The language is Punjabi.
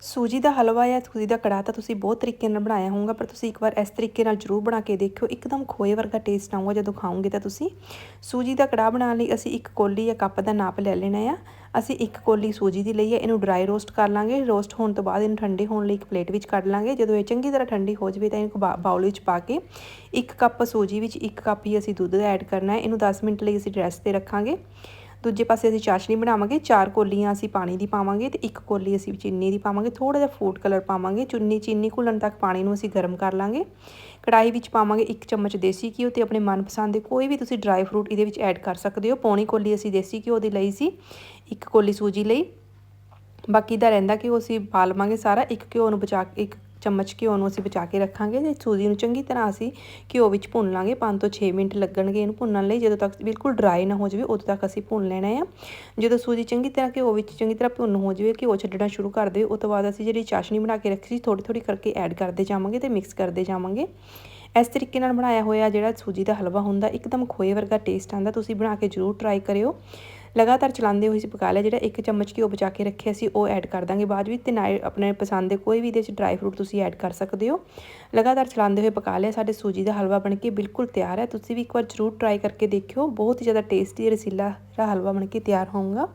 ਸੂਜੀ ਦਾ ਹਲਵਾ ਜਾਂ ਸੂਜੀ ਦਾ ਕੜਾਹ ਤਾਂ ਤੁਸੀਂ ਬਹੁਤ ਤਰੀਕੇ ਨਾਲ ਬਣਾਇਆ ਹੋਊਗਾ, ਪਰ ਤੁਸੀਂ ਇੱਕ ਵਾਰ ਇਸ ਤਰੀਕੇ ਨਾਲ ਜ਼ਰੂਰ ਬਣਾ ਕੇ ਦੇਖਿਓ। ਇੱਕਦਮ ਖੋਏ ਵਰਗਾ ਟੇਸਟ ਆਊਗਾ ਜਦੋਂ ਖਾਓਗੇ ਤਾਂ ਤੁਸੀਂ। ਸੂਜੀ ਦਾ ਕੜਾਹ ਬਣਾਉਣ ਲਈ ਅਸੀਂ ਇੱਕ ਕੋਲੀ ਜਾਂ ਕੱਪ ਦਾ ਨਾਪ ਲੈ ਲੈਣਾ ਆ। ਅਸੀਂ ਇੱਕ ਕੋਲੀ ਸੂਜੀ ਦੀ ਲਈ ਹੈ ਇਹਨੂੰ ਡਰਾਈ ਰੋਸਟ ਕਰ ਲਾਂਗੇ। ਰੋਸਟ ਹੋਣ ਤੋਂ ਬਾਅਦ ਇਹਨੂੰ ਠੰਡੇ ਹੋਣ ਲਈ ਇੱਕ ਪਲੇਟ ਵਿੱਚ ਕੱਢ ਲਾਂਗੇ। ਜਦੋਂ ਇਹ ਚੰਗੀ ਤਰ੍ਹਾਂ ਠੰਡੀ ਹੋ ਜਾਵੇ ਤਾਂ ਇਹਨੂੰ ਬਾਉਲ ਵਿੱਚ ਪਾ ਕੇ ਇੱਕ ਕੱਪ ਸੂਜੀ ਵਿੱਚ ਇੱਕ ਕੱਪ ਹੀ ਅਸੀਂ ਦੁੱਧ ਐਡ ਕਰਨਾ ਹੈ। ਇਹਨੂੰ 10 ਮਿੰਟ ਲਈ ਅਸੀਂ ਰੈਸਟ ਤੇ ਰੱਖਾਂਗੇ। ਦੂਜੇ ਪਾਸੇ ਅਸੀਂ ਚਾਸ਼ਨੀ ਬਣਾਵਾਂਗੇ, ਚਾਰ ਕੋਲੀਆਂ ਅਸੀਂ ਪਾਣੀ ਦੀ ਪਾਵਾਂਗੇ ਤੇ ਇੱਕ ਕੋਲੀ ਅਸੀਂ ਚੀਨੀ ਦੀ ਪਾਵਾਂਗੇ ਥੋੜਾ ਜਿਹਾ ਫੂਡ ਕਲਰ ਪਾਵਾਂਗੇ, ਚੁੰਨੀ, ਚੀਨੀ ਘੁਲਣ ਤੱਕ ਪਾਣੀ ਨੂੰ ਅਸੀਂ ਗਰਮ ਕਰ ਲਾਂਗੇ। ਕੜਾਈ ਵਿੱਚ ਪਾਵਾਂਗੇ ਇੱਕ ਚਮਚ ਦੇਸੀ ਘਿਓ ਤੇ ਆਪਣੇ ਮਨਪਸੰਦ ਦੇ ਕੋਈ ਵੀ ਤੁਸੀਂ ਡਰਾਈ ਫਰੂਟ ਇਹਦੇ ਵਿੱਚ ਐਡ ਕਰ ਸਕਦੇ ਹੋ। ਪੌਣੀ ਕੋਲੀ ਅਸੀਂ ਦੇਸੀ ਘਿਓ ਦੀ ਲਈ ਸੀ, ਇੱਕ ਕੋਲੀ ਸੂਜੀ ਲਈ। ਬਾਕੀ ਦਾ ਰਹਿੰਦਾ ਕਿ ਉਹ ਅਸੀਂ ਪਾ ਲਵਾਂਗੇ ਸਾਰਾ, ਇੱਕ ਘਿਓ ਨੂੰ ਬਚਾ ਇੱਕ ਚਮਚ ਘਿਓ ਨੂੰ ਅਸੀਂ ਬਚਾ ਕੇ ਰੱਖਾਂਗੇ ਤੇ ਸੂਜੀ ਨੂੰ ਚੰਗੀ ਤਰ੍ਹਾਂ ਅਸੀਂ ਘਿਓ ਵਿੱਚ ਭੁੰਨ ਲਾਂਗੇ। 5 ਤੋਂ 6 ਮਿੰਟ ਲੱਗਣਗੇ ਇਹਨੂੰ ਭੁੰਨਣ ਲਈ। ਜਦੋਂ ਤੱਕ ਬਿਲਕੁਲ ਡਰਾਈ ਨਾ ਹੋ ਜਾਵੇ, ਉਦੋਂ ਤੱਕ ਅਸੀਂ ਭੁੰਨ ਲੈਣਾ ਹੈ ਜਦੋਂ ਸੂਜੀ ਚੰਗੀ ਤਰ੍ਹਾਂ ਘਿਓ ਵਿੱਚ ਚੰਗੀ ਤਰ੍ਹਾਂ ਭੁੰਨ ਹੋ ਜਾਵੇ, ਘਿਓ ਛੱਡਣਾ ਸ਼ੁਰੂ ਕਰ ਦੇਵੇ ਉਸ ਤੋਂ ਬਾਅਦ ਅਸੀਂ ਜਿਹੜੀ ਚਾਸ਼ਨੀ ਬਣਾ ਕੇ ਰੱਖੀ ਸੀ ਥੋੜੀ ਥੋੜੀ ਕਰਕੇ ਐਡ ਕਰਦੇ ਜਾਵਾਂਗੇ ਤੇ ਮਿਕਸ ਕਰਦੇ ਜਾਵਾਂਗੇ। ਇਸ ਤਰੀਕੇ ਨਾਲ ਬਣਾਇਆ ਹੋਇਆ ਜਿਹੜਾ ਸੂਜੀ ਦਾ ਹਲਵਾ ਹੁੰਦਾ, ਇੱਕਦਮ ਖੋਏ ਵਰਗਾ ਟੇਸਟ ਆਉਂਦਾ। ਤੁਸੀਂ ਬਣਾ ਕੇ ਜ਼ਰੂਰ ਟਰਾਈ ਕਰਿਓ। ਲਗਾਤਾਰ ਚਲਾਉਂਦੇ ਹੋਏ ਸੀ ਪਕਾ ਲਿਆ, ਜਿਹੜਾ ਇੱਕ ਚਮਚ ਘਿਓ ਬਚਾ ਕੇ ਰੱਖਿਆ ਸੀ, ਉਹ ਐਡ ਕਰ ਦਾਂਗੇ। ਬਾਅਦ ਵਿੱਚ ਤੇ ਨਾਲ ਆਪਣੇ ਪਸੰਦ ਦੇ ਕੋਈ ਵੀ ਇਹਦੇ ਵਿੱਚ ਡਰਾਈ ਫਰੂਟ ਤੁਸੀਂ ਐਡ ਕਰ ਸਕਦੇ ਹੋ। ਲਗਾਤਾਰ ਚਲਾਉਂਦੇ ਹੋਏ ਪਕਾ ਲਿਆ, ਸਾਡੇ ਸੂਜੀ ਦਾ ਹਲਵਾ ਬਣ ਕੇ ਬਿਲਕੁਲ ਤਿਆਰ ਹੈ। ਤੁਸੀਂ ਵੀ ਇੱਕ ਵਾਰ ਜ਼ਰੂਰ ਟਰਾਈ ਕਰਕੇ ਦੇਖਿਓ, ਬਹੁਤ ਹੀ ਜ਼ਿਆਦਾ ਟੇਸਟੀ ਰਸੀਲਾ ਹਲਵਾ ਬਣ ਕੇ ਤਿਆਰ ਹੋਊਗਾ।